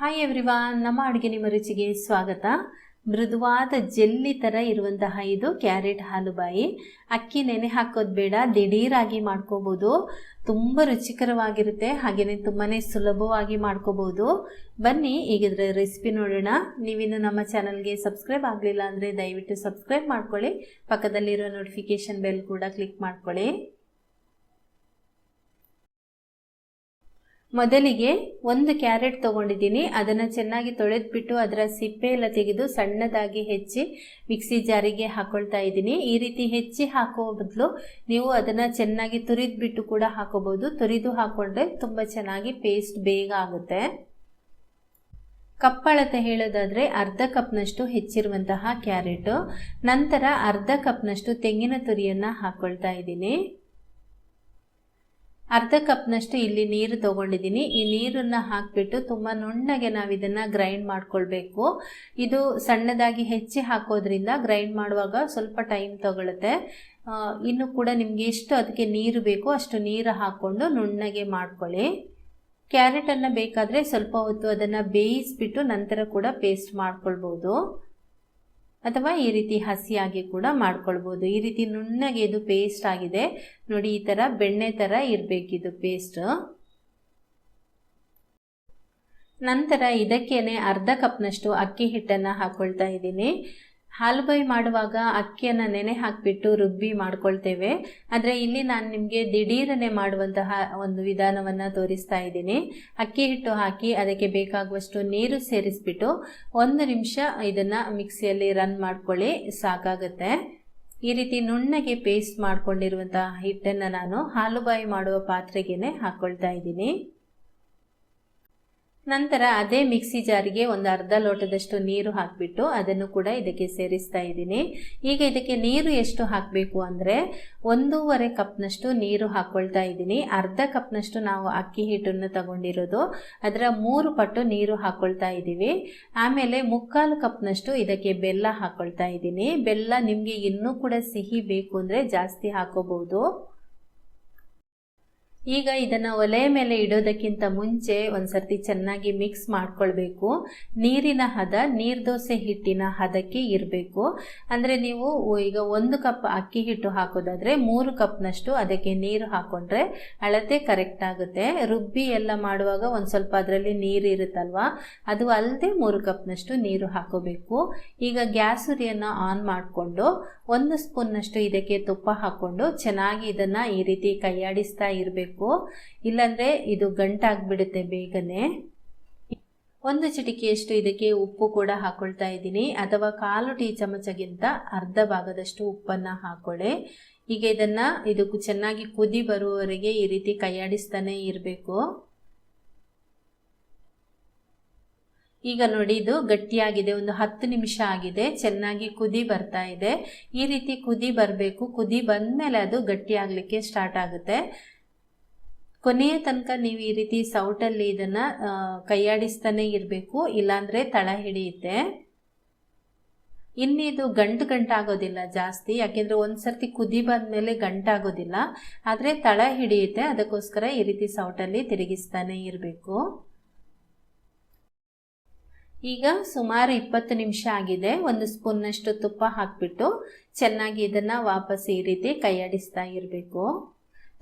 Hi everyone ನಮ್ಮ ಅಡುಗೆ ನಿಮ್ಮ ರುಚಿಗೆ ಸ್ವಾಗತ. ಮೃದುವಾದ ಜೆಲ್ಲಿ ಥರ ಇರುವಂತಹ ಇದು ಕ್ಯಾರೆಟ್ ಹಾಲುಬಾಯಿ. ಅಕ್ಕಿ ನೆನೆ ಹಾಕೋದು ಬೇಡ, ದಿಢೀರಾಗಿ ಮಾಡ್ಕೋಬೋದು. ತುಂಬ ರುಚಿಕರವಾಗಿರುತ್ತೆ ಹಾಗೆಯೇ ತುಂಬಾ ಸುಲಭವಾಗಿ ಮಾಡ್ಕೋಬೋದು. ಬನ್ನಿ, ಈಗ ಇದರ ರೆಸಿಪಿ ನೋಡೋಣ. ನೀವಿನ್ನು ನಮ್ಮ ಚಾನಲ್ಗೆ ಸಬ್ಸ್ಕ್ರೈಬ್ ಆಗಲಿಲ್ಲ ಅಂದರೆ ದಯವಿಟ್ಟು ಸಬ್ಸ್ಕ್ರೈಬ್ ಮಾಡ್ಕೊಳ್ಳಿ. ಪಕ್ಕದಲ್ಲಿರೋ ನೋಟಿಫಿಕೇಷನ್ ಬೆಲ್ ಕೂಡ ಕ್ಲಿಕ್ ಮಾಡ್ಕೊಳ್ಳಿ. ಮೊದಲಿಗೆ ಒಂದು ಕ್ಯಾರೆಟ್ ತೊಗೊಂಡಿದ್ದೀನಿ. ಅದನ್ನು ಚೆನ್ನಾಗಿ ತೊಳೆದ್ಬಿಟ್ಟು ಅದರ ಸಿಪ್ಪೆ ಎಲ್ಲ ತೆಗೆದು ಸಣ್ಣದಾಗಿ ಹೆಚ್ಚಿ ಮಿಕ್ಸಿ ಜಾರಿಗೆ ಹಾಕೊಳ್ತಾ ಇದ್ದೀನಿ. ಈ ರೀತಿ ಹೆಚ್ಚಿ ಹಾಕೋ ಬದಲು ನೀವು ಅದನ್ನು ಚೆನ್ನಾಗಿ ತುರಿದ್ಬಿಟ್ಟು ಕೂಡ ಹಾಕೋಬೋದು ತುರಿದು ಹಾಕೊಂಡ್ರೆ ತುಂಬ ಚೆನ್ನಾಗಿ ಪೇಸ್ಟ್ ಬೇಗ ಆಗುತ್ತೆ. ಕಪ್ಪಳತೆ ಹೇಳೋದಾದರೆ ಅರ್ಧ ಕಪ್ನಷ್ಟು ಹೆಚ್ಚಿರುವಂತಹ ಕ್ಯಾರೆಟು. ನಂತರ ಅರ್ಧ ಕಪ್ನಷ್ಟು ತೆಂಗಿನ ತುರಿಯನ್ನು ಹಾಕ್ಕೊಳ್ತಾ ಇದ್ದೀನಿ. ಅರ್ಧ ಕಪ್ನಷ್ಟು ಇಲ್ಲಿ ನೀರು ತೊಗೊಂಡಿದ್ದೀನಿ. ಈ ನೀರನ್ನು ಹಾಕಿಬಿಟ್ಟು ತುಂಬ ನುಣ್ಣಗೆ ನಾವು ಇದನ್ನು ಗ್ರೈಂಡ್ ಮಾಡ್ಕೊಳ್ಬೇಕು. ಇದು ಸಣ್ಣದಾಗಿ ಹೆಚ್ಚಿ ಹಾಕೋದ್ರಿಂದ ಗ್ರೈಂಡ್ ಮಾಡುವಾಗ ಸ್ವಲ್ಪ ಟೈಮ್ ತಗೊಳುತ್ತೆ. ಇನ್ನು ಕೂಡ ನಿಮಗೆ ಎಷ್ಟು ಅದಕ್ಕೆ ನೀರು ಬೇಕೋ ಅಷ್ಟು ನೀರು ಹಾಕ್ಕೊಂಡು ನುಣ್ಣಗೆ ಮಾಡ್ಕೊಳ್ಳಿ. ಕ್ಯಾರೆಟನ್ನು ಬೇಕಾದರೆ ಸ್ವಲ್ಪ ಹೊತ್ತು ಅದನ್ನು ಬೇಯಿಸ್ಬಿಟ್ಟು ನಂತರ ಕೂಡ ಪೇಸ್ಟ್ ಮಾಡ್ಕೊಳ್ಬೋದು. ಅಥವಾ ಈ ರೀತಿ ಹಸಿಯಾಗಿ ಕೂಡ ಮಾಡ್ಕೊಳ್ಬೋದು. ಈ ರೀತಿ ನುಣ್ಣಗೆ ಇದು ಪೇಸ್ಟ್ ಆಗಿದೆ. ನೋಡಿ, ಈ ಥರ ಬೆಣ್ಣೆ ಥರ ಇರಬೇಕಿದು ಪೇಸ್ಟ್ ನಂತರ ಇದಕ್ಕೇನೆ ಅರ್ಧ ಕಪ್ನಷ್ಟು ಅಕ್ಕಿ ಹಿಟ್ಟನ್ನು ಹಾಕ್ಕೊಳ್ತಾ ಇದ್ದೀನಿ. ಹಾಲುಬಾಯಿ ಮಾಡುವಾಗ ಅಕ್ಕಿಯನ್ನು ನೆನೆ ಹಾಕಿಬಿಟ್ಟು ರುಬ್ಬಿ ಮಾಡ್ಕೊಳ್ತೇವೆ. ಆದರೆ ಇಲ್ಲಿ ನಾನು ನಿಮಗೆ ದಿಢೀರನೆ ಮಾಡುವಂತಹ ಒಂದು ವಿಧಾನವನ್ನು ತೋರಿಸ್ತಾ ಇದ್ದೀನಿ. ಅಕ್ಕಿ ಹಿಟ್ಟು ಹಾಕಿ ಅದಕ್ಕೆ ಬೇಕಾಗುವಷ್ಟು ನೀರು ಸೇರಿಸ್ಬಿಟ್ಟು ಒಂದು ನಿಮಿಷ ಇದನ್ನು ಮಿಕ್ಸಿಯಲ್ಲಿ ರನ್ ಮಾಡ್ಕೊಳ್ಳಿ, ಸಾಕಾಗುತ್ತೆ. ಈ ರೀತಿ ನುಣ್ಣಗೆ ಪೇಸ್ಟ್ ಮಾಡ್ಕೊಂಡಿರುವಂತಹ ಹಿಟ್ಟನ್ನು ನಾನು ಹಾಲುಬಾಯಿ ಮಾಡುವ ಪಾತ್ರೆಗೇನೆ ಹಾಕ್ಕೊಳ್ತಾ ಇದ್ದೀನಿ. ನಂತರ ಅದೇ ಮಿಕ್ಸಿ ಜಾರಿಗೆ ಒಂದು ಅರ್ಧ ಲೋಟದಷ್ಟು ನೀರು ಹಾಕಿಬಿಟ್ಟು ಅದನ್ನು ಕೂಡ ಇದಕ್ಕೆ ಸೇರಿಸ್ತಾ ಇದ್ದೀನಿ. ಈಗ ಇದಕ್ಕೆ ನೀರು ಎಷ್ಟು ಹಾಕಬೇಕು ಅಂದರೆ ಒಂದೂವರೆ ಕಪ್ನಷ್ಟು ನೀರು ಹಾಕ್ಕೊಳ್ತಾ ಇದ್ದೀನಿ. ಅರ್ಧ ಕಪ್ನಷ್ಟು ನಾವು ಅಕ್ಕಿ ಹಿಟ್ಟನ್ನು ತಗೊಂಡಿರೋದು. ಅದರ ಮೂರು ಪಟ್ಟು ನೀರು ಹಾಕ್ಕೊಳ್ತಾ ಇದ್ದೀವಿ. ಆಮೇಲೆ ಮುಕ್ಕಾಲು ಕಪ್ನಷ್ಟು ಇದಕ್ಕೆ ಬೆಲ್ಲ ಹಾಕ್ಕೊಳ್ತಾ ಇದ್ದೀನಿ. ಬೆಲ್ಲ ನಿಮಗೆ ಇನ್ನೂ ಕೂಡ ಸಿಹಿ ಬೇಕು ಅಂದರೆ ಜಾಸ್ತಿ ಹಾಕೋಬಹುದು. ಈಗ ಇದನ್ನು ಒಲೆ ಮೇಲೆ ಇಡೋದಕ್ಕಿಂತ ಮುಂಚೆ ಒಂದ್ಸರ್ತಿ ಚೆನ್ನಾಗಿ ಮಿಕ್ಸ್ ಮಾಡ್ಕೊಳ್ಬೇಕು. ನೀರಿನ ಹದ ನೀರ್ದೋಸೆ ಹಿಟ್ಟಿನ ಹದಕ್ಕೆ ಇರಬೇಕು. ಅಂದರೆ ನೀವು ಈಗ ಒಂದು ಕಪ್ ಅಕ್ಕಿ ಹಿಟ್ಟು ಹಾಕೋದಾದರೆ ಮೂರು ಕಪ್ನಷ್ಟು ಅದಕ್ಕೆ ನೀರು ಹಾಕೊಂಡ್ರೆ ಅಳತೆ ಕರೆಕ್ಟ್ ಆಗುತ್ತೆ. ರುಬ್ಬಿ ಎಲ್ಲ ಮಾಡುವಾಗ ಒಂದು ಸ್ವಲ್ಪ ಅದರಲ್ಲಿ ನೀರು ಇರುತ್ತಲ್ವಾ? ಅದು ಅಲ್ಲದೆ ಮೂರು ಕಪ್ನಷ್ಟು ನೀರು ಹಾಕೋಬೇಕು. ಈಗ ಗ್ಯಾಸ್ ಉರಿಯನ್ನು ಆನ್ ಮಾಡಿಕೊಂಡು ಒಂದು ಸ್ಪೂನ್ನಷ್ಟು ಇದಕ್ಕೆ ತುಪ್ಪ ಹಾಕ್ಕೊಂಡು ಚೆನ್ನಾಗಿ ಇದನ್ನು ಈ ರೀತಿ ಕೈಯಾಡಿಸ್ತಾ ಇರಬೇಕು. ಇಲ್ಲಾಂದರೆ ಇದು ಗಂಟಾಗ್ಬಿಡುತ್ತೆ ಬೇಗನೆ. ಒಂದು ಚಿಟಿಕೆಯಷ್ಟು ಇದಕ್ಕೆ ಉಪ್ಪು ಕೂಡ ಹಾಕೊಳ್ತಾ ಇದ್ದೀನಿ. ಅಥವಾ ಕಾಲು ಟೀ ಚಮಚಗಿಂತ ಅರ್ಧ ಭಾಗದಷ್ಟು ಉಪ್ಪನ್ನು ಹಾಕೊಳ್ಳಿ. ಈಗ ಇದನ್ನು ಇದು ಚೆನ್ನಾಗಿ ಕುದಿ ಬರುವವರೆಗೆ ಈ ರೀತಿ ಕೈಯಾಡಿಸ್ತಾನೆ ಇರಬೇಕು. ಈಗ ನೋಡಿ, ಇದು ಗಟ್ಟಿಯಾಗಿದೆ. ಒಂದು ಹತ್ತು ನಿಮಿಷ ಆಗಿದೆ. ಚೆನ್ನಾಗಿ ಕುದಿ ಬರ್ತಾ ಇದೆ. ಈ ರೀತಿ ಕುದಿ ಬರಬೇಕು. ಕುದಿ ಬಂದಮೇಲೆ ಅದು ಗಟ್ಟಿ ಆಗಲಿಕ್ಕೆ ಸ್ಟಾರ್ಟ್ ಆಗುತ್ತೆ. ಕೊನೆಯ ತನಕ ನೀವು ಈ ರೀತಿ ಸೌಟಲ್ಲಿ ಇದನ್ನು ಕೈಯಾಡಿಸ್ತಾನೆ ಇರಬೇಕು, ಇಲ್ಲಾಂದರೆ ತಳ ಹಿಡಿಯುತ್ತೆ. ಇನ್ನಿದು ಗಂಟು ಗಂಟಾಗೋದಿಲ್ಲ ಜಾಸ್ತಿ, ಯಾಕೆಂದರೆ ಒಂದು ಸರ್ತಿ ಕುದಿ ಗಂಟು ಗಂಟಾಗೋದಿಲ್ಲ. ಆದರೆ ತಳ ಹಿಡಿಯುತ್ತೆ, ಅದಕ್ಕೋಸ್ಕರ ಈ ರೀತಿ ಸೌಟಲ್ಲಿ ತಿರುಗಿಸ್ತಾನೆ ಇರಬೇಕು. ಈಗ ಸುಮಾರು ಇಪ್ಪತ್ತು ನಿಮಿಷ ಆಗಿದೆ, ಒಂದು ಸ್ಪೂನ್ನಷ್ಟು ತುಪ್ಪ ಹಾಕಿಬಿಟ್ಟು ಚೆನ್ನಾಗಿ ಇದನ್ನು ವಾಪಸ್ ಈ ರೀತಿ ಕೈಯಾಡಿಸ್ತಾ ಇರಬೇಕು.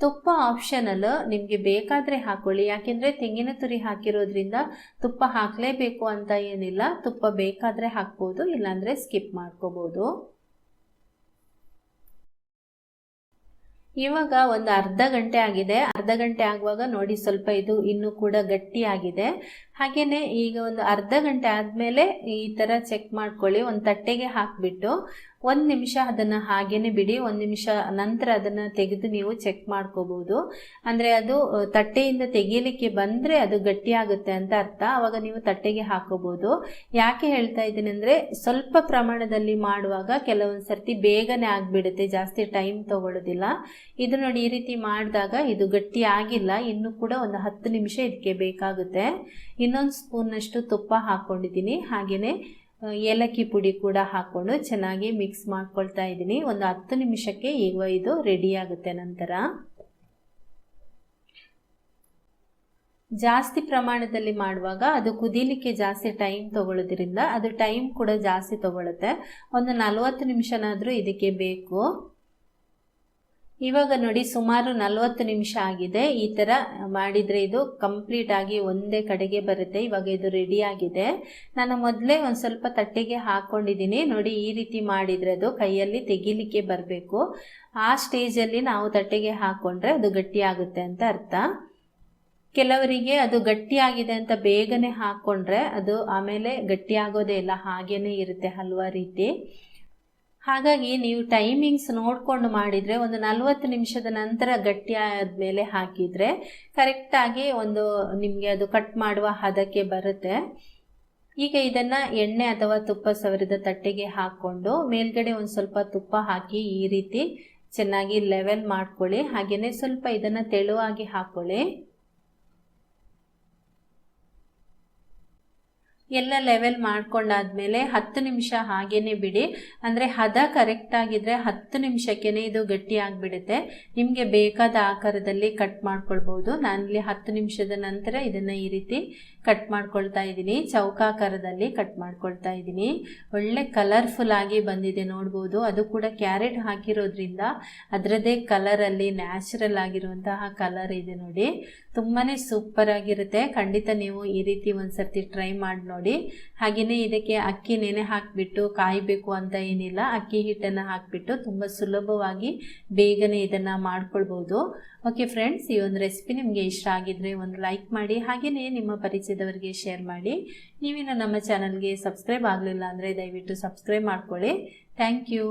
ತುಪ್ಪ ಆಪ್ಷನಲ್ ನಿಮಗೆ ಬೇಕಾದರೆ ಹಾಕೊಳ್ಳಿ. ಯಾಕೆಂದರೆ ತೆಂಗಿನ ತುರಿ ಹಾಕಿರೋದ್ರಿಂದ ತುಪ್ಪ ಹಾಕಲೇಬೇಕು ಅಂತ ಏನಿಲ್ಲ. ತುಪ್ಪ ಬೇಕಾದರೆ ಹಾಕ್ಬೋದು, ಇಲ್ಲಾಂದರೆ ಸ್ಕಿಪ್ ಮಾಡ್ಕೋಬೋದು. ಇವಾಗ ಒಂದು ಅರ್ಧ ಗಂಟೆ ಆಗಿದೆ. ಅರ್ಧ ಗಂಟೆ ಆಗುವಾಗ ನೋಡಿ ಸ್ವಲ್ಪ ಇದು ಇನ್ನೂ ಕೂಡ ಗಟ್ಟಿಯಾಗಿದೆ ಹಾಗೆಯೇ ಈಗ ಒಂದು ಅರ್ಧ ಗಂಟೆ ಆದಮೇಲೆ ಈ ಥರ ಚೆಕ್ ಮಾಡ್ಕೊಳ್ಳಿ. ಒಂದು ತಟ್ಟೆಗೆ ಹಾಕಿಬಿಟ್ಟು ಒಂದು ನಿಮಿಷ ಅದನ್ನು ಹಾಗೇನೆ ಬಿಡಿ, ಒಂದು ನಿಮಿಷ ನಂತರ ಅದನ್ನು ತೆಗೆದು ನೀವು ಚೆಕ್ ಮಾಡ್ಕೋಬೋದು. ಅಂದರೆ ಅದು ತಟ್ಟೆಯಿಂದ ತೆಗೀಲಿಕ್ಕೆ ಬಂದರೆ ಅದು ಗಟ್ಟಿಯಾಗುತ್ತೆ ಅಂತ ಅರ್ಥ. ಆವಾಗ ನೀವು ತಟ್ಟೆಗೆ ಹಾಕೋಬೋದು. ಯಾಕೆ ಹೇಳ್ತಾ ಇದ್ದೀನಿ ಅಂದರೆ, ಸ್ವಲ್ಪ ಪ್ರಮಾಣದಲ್ಲಿ ಮಾಡುವಾಗ ಕೆಲವೊಂದು ಸರ್ತಿ ಬೇಗನೆ ಆಗಿಬಿಡುತ್ತೆ, ಜಾಸ್ತಿ ಟೈಮ್ ತಗೊಳ್ಳೋದಿಲ್ಲ ಇದು ನೋಡಿ ಈ ರೀತಿ ಮಾಡಿದಾಗ ಇದು ಗಟ್ಟಿ ಆಗಿಲ್ಲ, ಇನ್ನೂ ಕೂಡ ಒಂದು ಹತ್ತು ನಿಮಿಷ ಇದಕ್ಕೆ ಬೇಕಾಗುತ್ತೆ. ಇನ್ನೊಂದು ಸ್ಪೂನ್ನಷ್ಟು ತುಪ್ಪ ಹಾಕೊಂಡಿದ್ದೀನಿ. ಹಾಗೆಯೇ ಏಲಕ್ಕಿ ಪುಡಿ ಕೂಡ ಹಾಕ್ಕೊಂಡು ಚೆನ್ನಾಗಿ ಮಿಕ್ಸ್ ಮಾಡ್ಕೊಳ್ತಾ ಇದ್ದೀನಿ. ಒಂದು ಹತ್ತು ನಿಮಿಷಕ್ಕೆ ಈಗ ಇದು ರೆಡಿ ಆಗುತ್ತೆ ನಂತರ. ಜಾಸ್ತಿ ಪ್ರಮಾಣದಲ್ಲಿ ಮಾಡುವಾಗ ಅದು ಕುದೀಲಿಕ್ಕೆ ಜಾಸ್ತಿ ಟೈಮ್ ತಗೊಳ್ಳೋದ್ರಿಂದ ಅದು ಟೈಮ್ ಕೂಡ ಜಾಸ್ತಿ ತಗೊಳುತ್ತೆ. ಒಂದು ನಲವತ್ತು ನಿಮಿಷನಾದರೂ ಇದಕ್ಕೆ ಬೇಕು. ಇವಾಗ ನೋಡಿ ಸುಮಾರು ನಲವತ್ತು ನಿಮಿಷ ಆಗಿದೆ. ಈ ಥರ ಮಾಡಿದರೆ ಇದು ಕಂಪ್ಲೀಟ್ ಆಗಿ ಒಂದೇ ಕಡೆಗೆ ಬರುತ್ತೆ. ಇವಾಗ ಇದು ರೆಡಿ ಆಗಿದೆ. ನಾನು ಮೊದಲೇ ಒಂದು ಸ್ವಲ್ಪ ತಟ್ಟೆಗೆ ಹಾಕ್ಕೊಂಡಿದ್ದೀನಿ ನೋಡಿ ಈ ರೀತಿ ಮಾಡಿದರೆ ಅದು ಕೈಯಲ್ಲಿ ತೆಗಿಲಿಕ್ಕೆ ಬರಬೇಕು. ಆ ಸ್ಟೇಜಲ್ಲಿ ನಾವು ತಟ್ಟೆಗೆ ಹಾಕ್ಕೊಂಡ್ರೆ ಅದು ಗಟ್ಟಿ ಆಗುತ್ತೆ ಅಂತ ಅರ್ಥ. ಕೆಲವರಿಗೆ ಅದು ಗಟ್ಟಿಯಾಗಿದೆ ಅಂತ ಬೇಗನೆ ಹಾಕ್ಕೊಂಡ್ರೆ ಅದು ಆಮೇಲೆ ಗಟ್ಟಿ ಆಗೋದೇ ಇಲ್ಲ. ಹಾಗೇನೆ ಇರುತ್ತೆ ಹಲ್ವಾ ರೀತಿ. ಹಾಗಾಗಿ ನೀವು ಟೈಮಿಂಗ್ಸ್ ನೋಡಿಕೊಂಡು ಮಾಡಿದರೆ ಒಂದು ನಲ್ವತ್ತು ನಿಮಿಷದ ನಂತರ ಗಟ್ಟಿ ಮೇಲೆ ಹಾಕಿದರೆ ಕರೆಕ್ಟಾಗಿ ಒಂದು ನಿಮಗೆ ಅದು ಕಟ್ ಮಾಡುವ ಹದಕ್ಕೆ ಬರುತ್ತೆ. ಈಗ ಇದನ್ನು ಎಣ್ಣೆ ಅಥವಾ ತುಪ್ಪ ಸವರಿದ ತಟ್ಟೆಗೆ ಹಾಕ್ಕೊಂಡು ಮೇಲ್ಗಡೆ ಒಂದು ಸ್ವಲ್ಪ ತುಪ್ಪ ಹಾಕಿ ಈ ರೀತಿ ಚೆನ್ನಾಗಿ ಲೆವೆಲ್ ಮಾಡ್ಕೊಳ್ಳಿ. ಹಾಗೆಯೇ ಸ್ವಲ್ಪ ಇದನ್ನು ತೆಳುವಾಗಿ ಹಾಕ್ಕೊಳ್ಳಿ ಎಲ್ಲ ಲೆವೆಲ್ ಮಾಡ್ಕೊಂಡಾದ್ಮೇಲೆ ಹತ್ತು ನಿಮಿಷ ಹಾಗೇನೆ ಬಿಡಿ. ಅಂದರೆ ಹದ ಕರೆಕ್ಟ್ ಆಗಿದ್ರೆ ಹತ್ತು ನಿಮಿಷಕ್ಕೇ ಇದು ಗಟ್ಟಿ ಆಗಿಬಿಡುತ್ತೆ. ನಿಮಗೆ ಬೇಕಾದ ಆಕಾರದಲ್ಲಿ ಕಟ್ ಮಾಡ್ಕೊಳ್ಬೋದು. ನಾನಿಲ್ಲಿ ಹತ್ತು ನಿಮಿಷದ ನಂತರ ಇದನ್ನು ಈ ರೀತಿ ಕಟ್ ಮಾಡ್ಕೊಳ್ತಾ ಇದ್ದೀನಿ. ಚೌಕಾಕಾರದಲ್ಲಿ ಕಟ್ ಮಾಡ್ಕೊಳ್ತಾ ಇದ್ದೀನಿ. ಒಳ್ಳೆ ಕಲರ್ಫುಲ್ ಆಗಿ ಬಂದಿದೆ ನೋಡ್ಬೋದು. ಅದು ಕೂಡ ಕ್ಯಾರೆಟ್ ಹಾಕಿರೋದ್ರಿಂದ ಅದರದ್ದೇ ಕಲರಲ್ಲಿ ನ್ಯಾಚುರಲ್ ಆಗಿರುವಂತಹ ಕಲರ್ ಇದೆ ನೋಡಿ. ತುಂಬಾ ಸೂಪರ್ ಆಗಿರುತ್ತೆ. ಖಂಡಿತ ನೀವು ಈ ರೀತಿ ಒಂದ್ಸರ್ತಿ ಟ್ರೈ ಮಾಡಿ ನೋಡಿ. ಹಾಗೆಯೇ ಇದಕ್ಕೆ ಅಕ್ಕಿ ನೆನೆ ಹಾಕಿಬಿಟ್ಟು, ಕಾಯಬೇಕು ಅಂತ ಏನಿಲ್ಲ. ಅಕ್ಕಿ ಹಿಟ್ಟನ್ನು ಹಾಕಿಬಿಟ್ಟು ತುಂಬ ಸುಲಭವಾಗಿ ಬೇಗನೆ ಇದನ್ನು ಮಾಡ್ಕೊಳ್ಬೋದು. ಓಕೆ ಫ್ರೆಂಡ್ಸ್ ಈ ಒಂದು ರೆಸಿಪಿ ನಿಮಗೆ ಇಷ್ಟ ಆಗಿದ್ರೆ ಒಂದು ಲೈಕ್ ಮಾಡಿ ಹಾಗೆಯೇ ನಿಮ್ಮ ಪರಿಚಯದವರಿಗೆ ಶೇರ್ ಮಾಡಿ. ನೀವಿನ್ನು ನಮ್ಮ ಚಾನಲ್ಗೆ ಸಬ್ಸ್ಕ್ರೈಬ್ ಆಗಲಿಲ್ಲ ಅಂದರೆ ದಯವಿಟ್ಟು ಸಬ್ಸ್ಕ್ರೈಬ್ ಮಾಡ್ಕೊಳ್ಳಿ. Thank you